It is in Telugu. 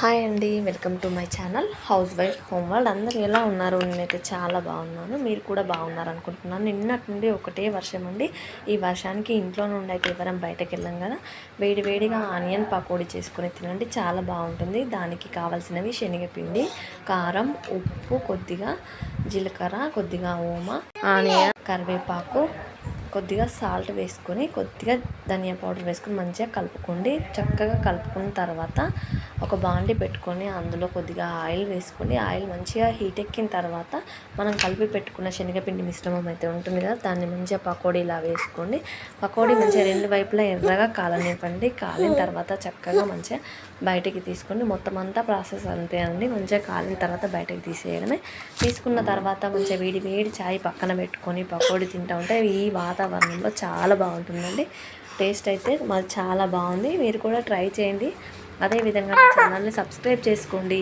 హాయ్ అండి welcome to my channel house wife home world. అందరూ ఎలా ఉన్నారు? నేనైతే చాలా బాగున్నాను. మీరు కూడా బాగున్నారు అనుకుంటున్నాను నిన్నటి నుండి ఒకటే వర్షం అండి. ఈ వర్షానికి ఇంట్లో నుండి అయితే ఎవరం బయటకు వెళ్ళాం కదా. వేడి వేడిగా ఆనియన్ పకోడీ చేసుకుని తినండి. చాలా బాగుంటుంది. దానికి కావాల్సినవి శనగపిండి కారం ఉప్పు కొద్దిగా జీలకర్ర కొద్దిగా ఓమ ఆనియన్ కరివేపాకు కొద్దిగా సాల్ట్ వేసుకొని కొద్దిగా ధనియా పౌడర్ వేసుకొని మంచిగా కలుపుకోండి. చక్కగా కలుపుకున్న తర్వాత ఒక బాండి పెట్టుకొని అందులో కొద్దిగా ఆయిల్ వేసుకొని ఆయిల్ మంచిగా హీట్ ఎక్కిన తర్వాత మనం కలిపి పెట్టుకున్న శనగపిండి మిశ్రమం అయితే ఉంటుంది కదా దాన్ని మంచిగా పకోడీలా వేసుకోండి. పకోడీ మంచిగా రెండు వైపులా ఎర్రగా కాలనివ్వండి. కాలిన తర్వాత చక్కగా మంచిగా బయటికి తీసుకొని మొత్తం అంతా ప్రాసెస్ అంతే అండి. మంచిగా కాలిన తర్వాత బయటకు తీసేయడమే. తీసుకున్న తర్వాత మంచిగా వేడి వేడి చాయ్ పక్కన పెట్టుకొని పకోడీ తింటూ ఉంటే ఈ వాతావరణంలో చాలా బాగుంటుందండి. టేస్ట్ అయితే మాది చాలా బాగుంది. మీరు కూడా ట్రై చేయండి. అదేవిధంగా ఛానల్ని సబ్స్క్రైబ్ చేసుకోండి.